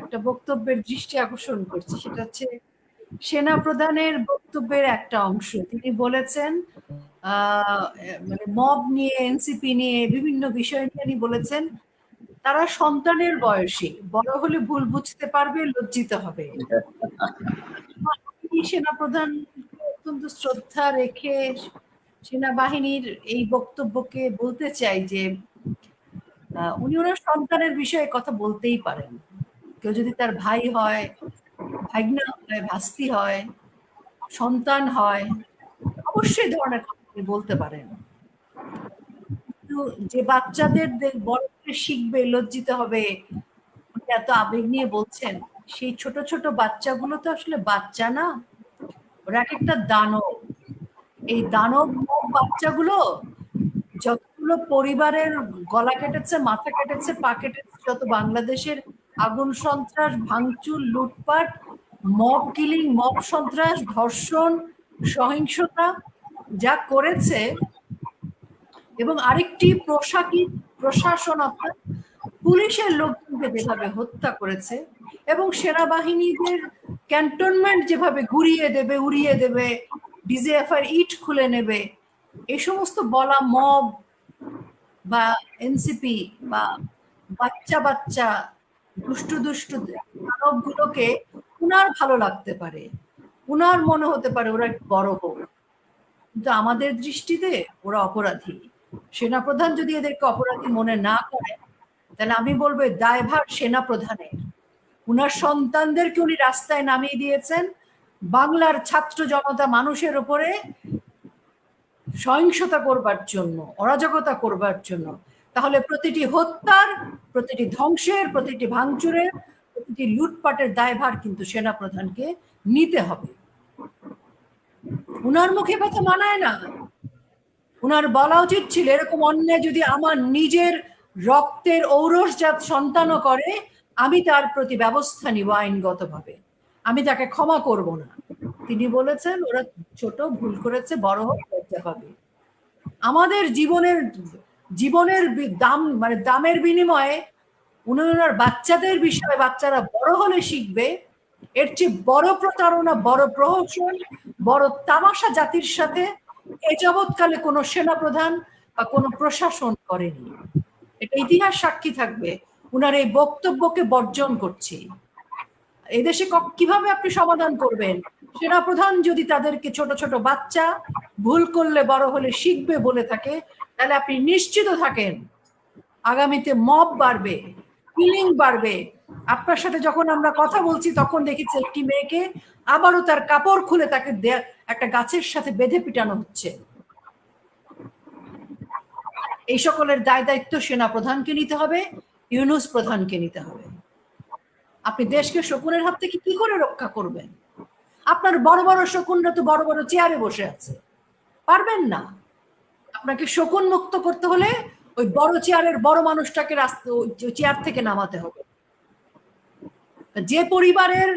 একটা বক্তব্যের দৃষ্টি আকর্ষণ করছি। সেটা হচ্ছে সেনা প্রধানের বক্তব্যের একটা অংশ। তিনি বলেছেন মানে মব নিয়ে, এনসিপি নিয়ে, বিভিন্ন বিষয় নিয়ে তিনি বলেছেন, তারা সন্তানের বয়সী, বড় হলে ভুল বুঝতে পারবে, লজ্জিত হবে। আমি সেনাপ্রধান অত্যন্ত শ্রদ্ধা রেখে সেনাবাহিনীর এই বক্তব্যকে বলতে চাই যে উনি ওনার সন্তানের বিষয়ে কথা বলতেই পারেন। কেউ যদি তার ভাই হয়, ভাগনা হয়, ভাস্তি হয়, সন্তান হয়, অবশ্যই ধরনের কথা বলতে পারেন। কিন্তু যে বাচ্চাদের বড় শিখবে, লজ্জিত হবে এত আবেগ নিয়ে বলছেন, সেই ছোট ছোট বাচ্চাগুলো তো আসলে বাচ্চা না। ওরা এক একটা দানব। এই দানব বাচ্চাগুলো যতগুলো পরিবারের গলা কেটেছে, মাথা কেটেছে, পা কেটেছে, যত বাংলাদেশের আগুন সন্ত্রাস, ভাঙচুর, লুটপাট মব কিলিং মব সন্ত্রাস, ধর্ষণ, সহিংসতা যা করেছে এবং আরেকটি প্রশাকি, প্রশাসন অর্থাৎ পুলিশের লোকজনকে যেভাবে হত্যা করেছে এবং সেনাবাহিনীদের ক্যান্টনমেন্ট যেভাবে ঘুরিয়ে দেবে, উড়িয়ে দেবে ডিজিএফআর ইট খুলে নেবে এই সমস্ত বলা মব বা এনসিপি বা বাচ্চা বাচ্চা দুষ্টু দুষ্টু মানবগুলোকে উনার ভালো লাগতে পারে, উনার মনে হতে পারে ওরা বড় হোক। কিন্তু আমাদের দৃষ্টিতে ওরা অপরাধী। সেনাপ্রধান যদি এদেরকে অপরাধী মনে না করে, তাহলে আমি বলব দায়ভার সেনাপ্রধানের। উনার সন্তানদেরকে উনি রাস্তায় নামিয়ে দিয়েছেন। বাংলার ছাত্র জনতা মানুষের ওপরে সহিংসতা করবার জন্য, অরাজকতা করবার জন্য তাহলে প্রতিটি হত্যার, প্রতিটি ধ্বংসের, প্রতিটি ভাঙচুরের, প্রতিটি লুটপাটের দায়ভার কিন্তু সেনাপ্রধানকে নিতে হবে। উনার মুখে কথা মানায় না। উনার বলা উচিত ছিল, এরকম অন্যায় যদি আমার নিজের রক্তের ঔরসজাত সন্তানও করে, আমি তার প্রতি ব্যবস্থা নিব আইনগতভাবে। আমি তাকে ক্ষমা করব না। তিনি বলেছেন, ওরা ছোট, ভুল করেছে, বড় হোক, লজ্জা পাবে আমাদের জীবনের জীবনের দাম মানে দামের বিনিময়ে উনি ওনার বাচ্চাদের বিষয়ে বাচ্চারা বড় হলে শিখবে। এর চেয়ে বড় প্রতারণা, বড় প্রহসন, বড় তামাশা জাতির সাথে এ যাবৎকালে কোনো সেনাপ্রধান বা কোনো প্রশাসন করেনি। এটা ইতিহাস সাক্ষী থাকবে। উনার এই বক্তব্যকে বর্জন করছি। এদেশে কীভাবে আপনি সমাধান করবেন? সেনাপ্রধান যদি তাদেরকে ছোট ছোট বাচ্চা ভুল করলে বড় হলে শিখবে বলে থাকে তাহলে আপনি নিশ্চিত থাকেন। আগামীতে মব বাড়বে কিলিং বাড়বে। আপনার সাথে যখন আমরা কথা বলছি, তখন দেখেছি একটি মেয়েকে আবারও তার কাপড় খুলে তাকে একটা গাছের সাথে বেঁধে পিটানো হচ্ছে। এই সকলের দায় দায়িত্ব সেনা প্রধানকে নিতে হবে, ইউনুস প্রধানকে নিতে হবে। আপনি দেশকে শকুনের হাত থেকে কি করে রক্ষা করবেন? আপনার বড় বড় শকুনরা তো বড় বড় চেয়ারে বসে আছে। পারবেন না। আপনাকে শকুন মুক্ত করতে হলে ওই বড় চেয়ারের বড় মানুষটাকে চেয়ার থেকে নামাতে হবে। যে পরিবারের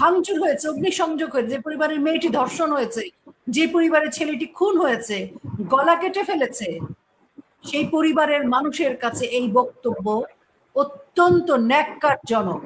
ভাঙচুর হয়েছে, অগ্নিসংযোগ হয়েছে, যে পরিবারের মেয়েটি ধর্ষণ হয়েছে, যে পরিবারের ছেলেটি খুন হয়েছে, গলা কেটে ফেলেছে, সেই পরিবারের মানুষের কাছে এই বক্তব্য অত্যন্ত ন্যাক্কারজনক।